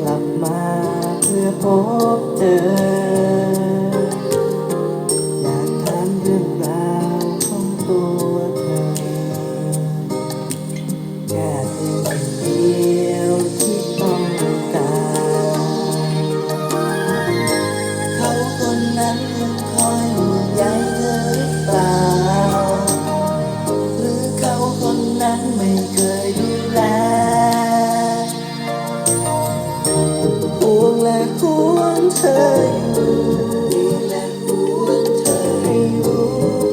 กลับมาเพื่อพบเธออยากถามเรื่องราว ละหวนเธออยู่นี่แหละหวนเธออยู่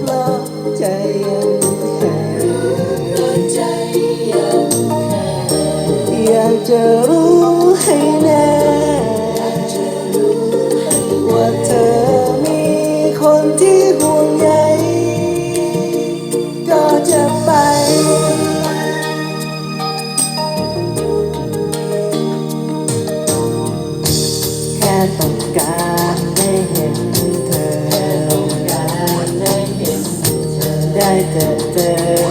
เพราะใจยังแข็งใจยังแข็งยากเจอ ต้องการได้เห็นเธอ ได้เจอเจอ